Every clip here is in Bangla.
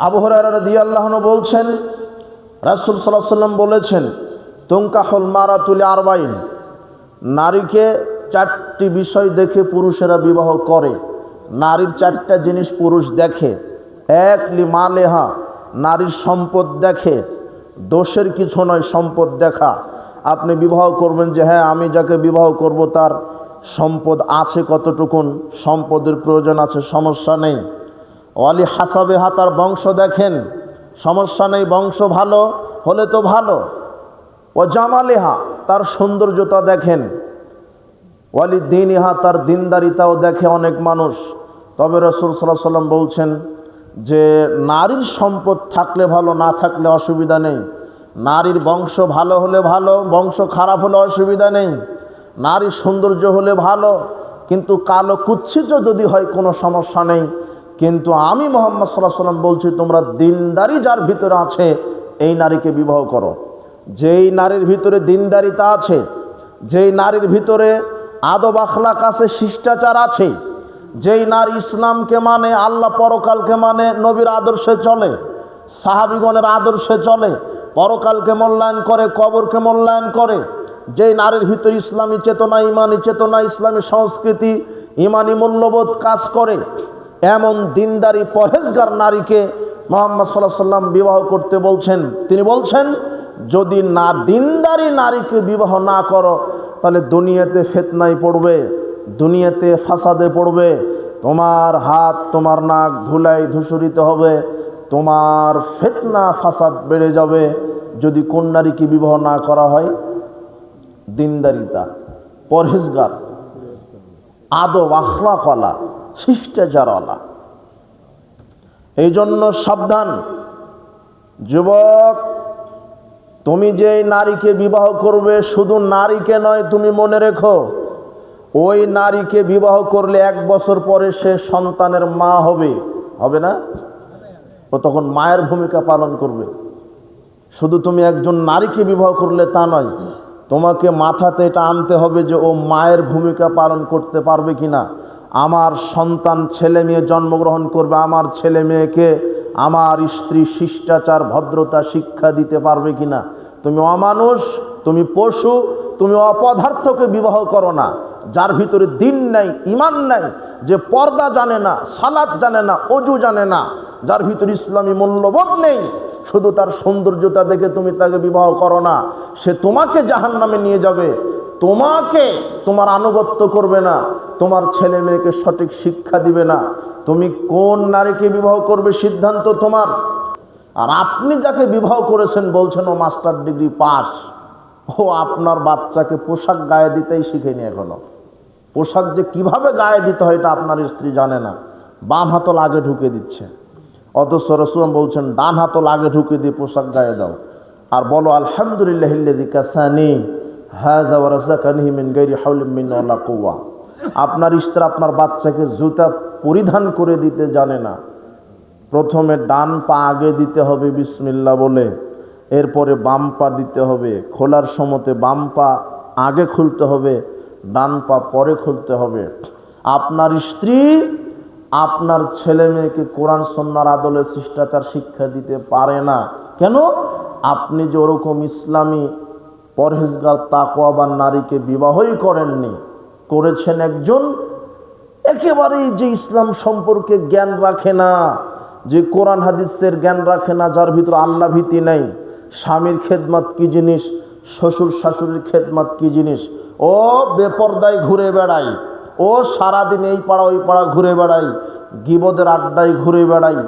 আবহরার দিয়ে আল্লাহন বলছেন, রাসুল সাল্লাহ সাল্লাম বলেছেন তুঙ্কাহল মারা তুলে আরবাইন, নারীকে চারটি বিষয় দেখে পুরুষেরা বিবাহ করে। নারীর চারটা জিনিস পুরুষ দেখে। এক, লি মালেহা, নারীর সম্পদ দেখে। দোষের কিছু নয়, সম্পদ দেখা। আপনি বিবাহ করবেন যে হ্যাঁ আমি যাকে বিবাহ করব তার সম্পদ আছে কতটুকুন? সম্পদের প্রয়োজন আছে, সমস্যা নেই। অলি হাসাবে হাতার বংশ দেখেন। সমস্যা নেই, বংশ ভালো, হলে তো ভালো। ও জামালেহা, তার সৌন্দর্যতা দেখেন। ওয়ালি দিন ইহা তার দিনদারিতাও দেখে অনেক মানুষ। তবে রসুল সাল্লাহ সাল্লাম বলছেন যে, নারীর সম্পদ থাকলে ভালো, না থাকলে অসুবিধা নেই। নারীর বংশ ভালো হলে ভালো, বংশ খারাপ হলে অসুবিধা নেই। নারীর সৌন্দর্য হলে ভালো, কিন্তু কালো কুচ্ছিত যদি হয়, কোনো সমস্যা নেই। কিন্তু আমি মোহাম্মদ সাল্লাহ সাল্লাম বলছি, তোমরা দিনদারি যার ভিতরে আছে, এই নারীকে বিবাহ করো। যেই নারীর ভিতরে দিনদারিতা আছে, যেই নারীর ভিতরে আদব আখলাক আছে, শিষ্টাচার আছে, যেই নারী ইসলামকে মানে আল্লাহ পরকালকে মানে নবীর আদর্শে চলে, সাহাবিগণের আদর্শে চলে, পরকালকে মূল্যায়ন করে, কবরকে মূল্যায়ন করে, যেই নারীর ভিতরে ইসলামী চেতনা, ইমানি চেতনা, ইসলামী সংস্কৃতি, ইমানি মূল্যবোধ কাজ করে এমন দিনদারি পরহেজগার নারীকে মোহাম্মদ সাল্লাহ সাল্লাম বিবাহ করতে বলছেন। তিনি বলছেন, যদি না দিনদারি নারীকে বিবাহ না করো, তাহলে দুনিয়াতে ফেতনায় পড়বে, দুনিয়াতে ফাসাদে পড়বে, তোমার হাত, তোমার নাক ধুলাই ধূসরিত হবে, তোমার ফেতনা, ফাসাদ বেড়ে যাবে। যদি কোন নারীকে বিবাহ না করা হয়, দিনদারিতা, পরহেজগার, আদব আখলাকলা শিষ্টাচারওয়ালা এই জন্য সাবধান। যুবক, তুমি যে নারীকে বিবাহ করবে, শুধু নারীকে নয়, তুমি মনে রেখো, ওই নারীকে বিবাহ করলে এক বছর পরে সে সন্তানের মা হবে। হবে না? ও তখন মায়ের ভূমিকা পালন করবে। শুধু তুমি একজন নারীকে বিবাহ করলে তা নয়, তোমাকে মাথাতে এটা আনতে হবে যে ও মায়ের ভূমিকা পালন করতে পারবে কি না আমার সন্তান ছেলে মেয়ে জন্মগ্রহণ করবে, আমার ছেলে মেয়েকে আমার স্ত্রী শিষ্টাচার, ভদ্রতা, শিক্ষা দিতে পারবে কি না তুমি অমানুষ, তুমি পশু, তুমি অপদার্থকে বিবাহ করো না। যার ভিতরে দিন নাই, ইমান নাই, যে পর্দা জানে না সালাদ জানে না, অজু জানে না, যার ভিতরে ইসলামী মূল্যবোধ নেই, শুধু তার সৌন্দর্যতা দেখে তুমি তাকে বিবাহ করো না, সে তোমাকে জাহান নামে নিয়ে যাবে। তোমাকে তোমার আনুগত্য করবে না। তোমার ছেলে মেয়েকে সঠিক শিক্ষা দিবে না। তুমি কোন নারীকে বিবাহ করবে সিদ্ধান্ত তোমার? আর আপনি যাকে বিবাহ করেছেন বলছেন, ও মাস্টার ডিগ্রি পাস। ও আপনার বাচ্চাকে পোশাক গায়ে দিতেই শিখে শিখেনি এখনও। পোশাক যে কীভাবে গায়ে দিতে হয় এটা আপনার স্ত্রী জানে না। বাম হাতল আগে ঢুকে দিচ্ছে। অথচ রসুলাম বলছেন, ডান হাতল আগে ঢুকে দিয়ে পোশাক গায়ে দাও। আর বলো আলহামদুলিল্লাহ কাসানি হাজা রাজাকানিহি মিন গৈরি হাউলিম মিন কৌয়া আপনার স্ত্রী আপনার বাচ্চাকে জুতা পরিধান করে দিতে জানে না। প্রথমে ডান পা আগে দিতে হবে বিসমিল্লা বলে, এরপরে বাম পা দিতে হবে। খোলার সময়তে বাম পা আগে খুলতে হবে, ডান পা পরে খুলতে হবে। আপনার স্ত্রী আপনার ছেলে মেয়েকে কোরআন সন্ন্যার আদলে শিষ্টাচার, শিক্ষা দিতে পারে না। কেন? আপনি যে ওরকম ইসলামী পরহেজগার তাকোয়াবান নারীকে বিবাহই করেননি করেছেন একজন, একেবারেই যে ইসলাম সম্পর্কে জ্ঞান রাখে না, যে কোরআন হাদিসের জ্ঞান রাখে না, যার ভিতর আল্লাহ ভীতি নেই, স্বামীর খেদমাত কি জিনিস, শ্বশুর শাশুড়ির খেদমাত কি জিনিস, ও বেপর্দায় ঘুরে বেড়াই ও সারাদিন এই পাড়া ওই পাড়া ঘুরে বেড়াই গিবদের আড্ডায় ঘুরে বেড়াই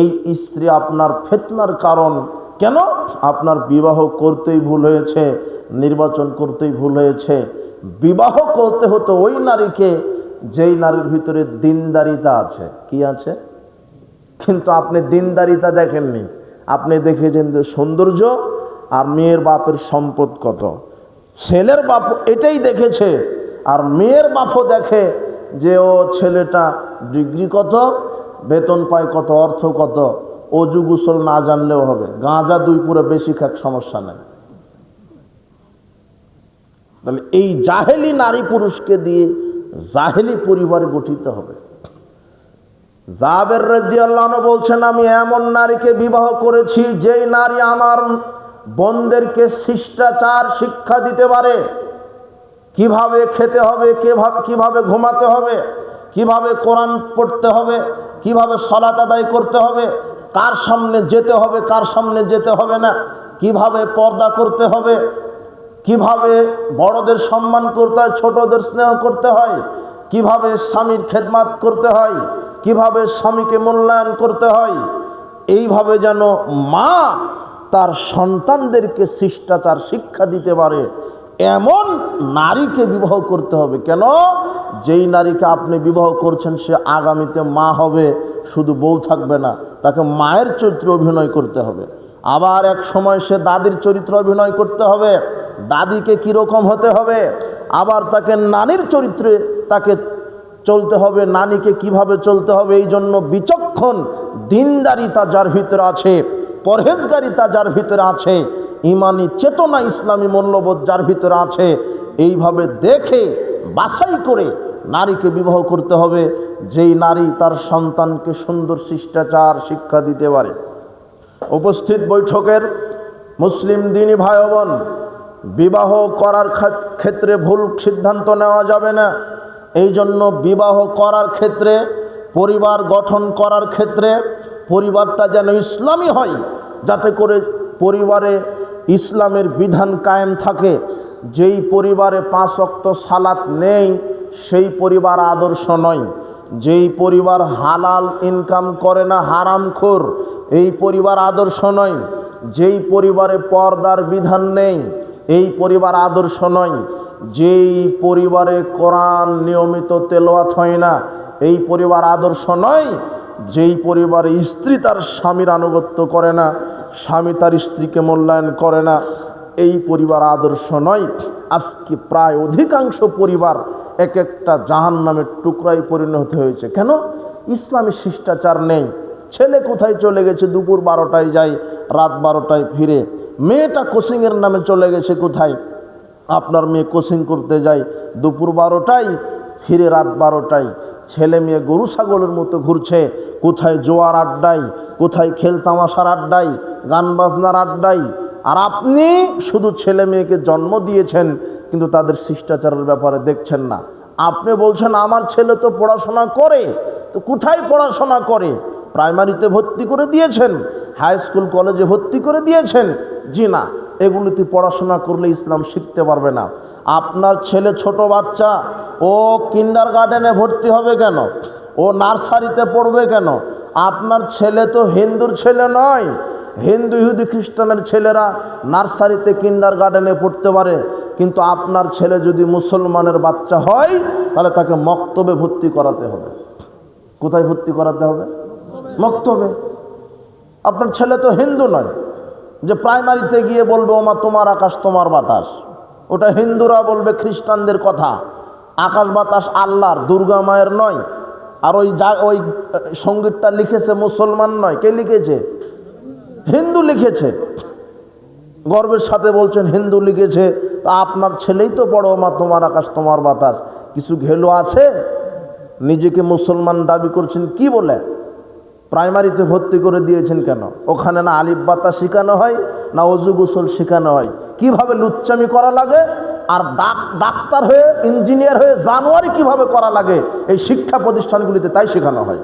এই স্ত্রী আপনার ফেতনার কারণ। কেন? আপনার বিবাহ করতেই ভুল হয়েছে, নির্বাচন করতেই ভুল হয়েছে বিবাহ করতে হতো ওই নারীকে, যেই নারীর ভিতরে দিনদারিতা আছে। কি আছে? কিন্তু আপনি দিনদারিতা দেখেননি। আপনি দেখেছেন যে সৌন্দর্য আর মেয়ের বাপের সম্পদ কত। ছেলের বাপ এটাই দেখেছে আর মেয়ের বাপও দেখে যে ও ছেলেটা ডিগ্রি কত, বেতন পায় কত, অর্থ কত, অজু গুসল না জানলেও হবে। গাঁজা দুই পুরো বেশি খাক, সমস্যা নেই। তাহলে এই জাহেলি নারী পুরুষকে দিয়ে জাহেলি পরিবার গঠিত হবে। জাবের রাজি আল্লাহ বলছেন, আমি এমন নারীকে বিবাহ করেছি, যেই নারী আমার বোনদেরকে শিষ্টাচার শিক্ষা দিতে পারে। কীভাবে খেতে হবে, কীভাবে কীভাবে ঘুমাতে হবে, কীভাবে কোরআন পড়তে হবে, কীভাবে সলাত আদায় করতে হবে, কার সামনে যেতে হবে, কার সামনে যেতে হবে না, কীভাবে পর্দা করতে হবে কীভাবে বড়দের সম্মান করতে হয়, ছোটদের স্নেহ করতে হয়, কীভাবে স্বামীর খেদমাত করতে হয়, কীভাবে স্বামীকে মূল্যায়ন করতে হয়, এইভাবে যেন মা তার সন্তানদেরকে শিষ্টাচার, শিক্ষা দিতে পারে, এমন নারীকে বিবাহ করতে হবে। কেন? যেই নারীকে আপনি বিবাহ করছেন, সে আগামীতে মা হবে, শুধু বউ থাকবে না, তাকে মায়ের চরিত্রে অভিনয় করতে হবে। আবার এক সময় সে দাদির চরিত্র অভিনয় করতে হবে। দাদিকে কীরকম হতে হবে? আবার তাকে নানির চরিত্রে তাকে চলতে হবে, নানিকে কীভাবে চলতে হবে? এই জন্য বিচক্ষণ দিনদারিতা যার ভিতরে আছে পরহেজগারিতা যার ভিতরে আছে, ইমানি চেতনা ইসলামী মূল্যবোধ যার ভিতরে আছে, এইভাবে দেখে, বাছাই করে নারীকে বিবাহ করতে হবে, যেই নারী তার সন্তানকে সুন্দর শিষ্টাচার শিক্ষা দিতে পারে। উপস্থিত বৈঠকের মুসলিম দিনী ভাই বোন বিবাহ করার ক্ষেত্রে ভুল সিদ্ধান্ত নেওয়া যাবে না। এই জন্য বিবাহ করার ক্ষেত্রে, পরিবার গঠন করার ক্ষেত্রে পরিবারটা যেন ইসলামী হয়, যাতে করে পরিবারে ইসলামের বিধান কায়েম থাকে। যেই পরিবারে পাঁচ অক্ত সালাত নেই, সেই পরিবার আদর্শ নয়। যেই পরিবার হালাল ইনকাম করে না হারামখোর এই পরিবার আদর্শ নয়। যেই পরিবারে পর্দার বিধান নেই এই পরিবার আদর্শ নয়। যেই পরিবারে কোরআন নিয়মিত তেলোয়াত হয় না, এই পরিবার আদর্শ নয়। যেই পরিবারে স্ত্রী তার স্বামীর আনুগত্য করে না, স্বামী তার স্ত্রীকে মূল্যায়ন করে না, এই পরিবার আদর্শ নয়। আজকে প্রায় অধিকাংশ পরিবার এক একটা জাহান নামের টুকরাই পরিণত হয়েছে। কেন? ইসলামী শিষ্টাচার নেই। ছেলে কোথায় চলে গেছে? দুপুর বারোটায় যায়, রাত বারোটায় ফিরে। মেয়েটা কোচিংয়ের নামে চলে গেছে কোথায়? আপনার মেয়ে কোচিং করতে যায় দুপুর বারোটায়, ফিরে রাত বারোটায়। ছেলে মেয়ে গরু ছাগলের মতো ঘুরছে, কোথায় জোয়ার আড্ডায়, কোথায় খেল তামাশার আড্ডায়, গান বাজনার আড্ডায়। আর আপনি শুধু ছেলে মেয়েকে জন্ম দিয়েছেন, কিন্তু তাদের শিষ্টাচারের ব্যাপারে দেখছেন না। আপনি বলছেন, আমার ছেলে তো পড়াশোনা করে। তো কোথায় পড়াশোনা করে? প্রাইমারিতে ভর্তি করে দিয়েছেন, হাই স্কুল কলেজে ভর্তি করে দিয়েছেন। জি না এগুলিতে পড়াশোনা করলে ইসলাম শিখতে পারবে না। আপনার ছেলে ছোট বাচ্চা, ও কিন্ডার গার্ডেনে ভর্তি হবে কেন? ও নার্সারিতে পড়বে কেন? আপনার ছেলে তো হিন্দুর ছেলে নয়। হিন্দু ইহুদি খ্রিস্টানের ছেলেরা নার্সারিতে কিন্ডার গার্ডেনে পড়তে পারে। কিন্তু আপনার ছেলে যদি মুসলমানের বাচ্চা হয়, তাহলে তাকে মক্তবে ভর্তি করাতে হবে। কোথায় ভর্তি করাতে হবে? মক্তবে। আপনার ছেলে তো হিন্দু নয়। যে প্রাইমারিতে গিয়ে বলবে, ওমা, তোমার আকাশ, তোমার বাতাস। ওটা হিন্দুরা বলবে, খ্রিস্টানদের কথা। আকাশ, বাতাস আল্লাহর, দুর্গা মায়ের নয়। আর ওই যা, ওই সঙ্গীতটা লিখেছে মুসলমান নয়। কে লিখেছে? হিন্দু লিখেছে। গর্বের সাথে বলছেন, হিন্দু লিখেছে। তা আপনার ছেলেই তো বড় মা তোমার আকাশ, তোমার বাতাস। কিছু ঘেলো আছে? নিজেকে মুসলমান দাবি করছেন কি বলে? প্রাইমারিতে ভর্তি করে দিয়েছেন কেন? ওখানে না আলিফ বাতা শেখানো হয়, না অজু গোসল শেখানো হয়। কীভাবে লুচ্চামি করা লাগে? আর ডাক, ডাক্তার হয়ে, ইঞ্জিনিয়ার হয়ে জানুয়ারি কীভাবে করা লাগে? এই শিক্ষা প্রতিষ্ঠানগুলিতে তাই শেখানো হয়।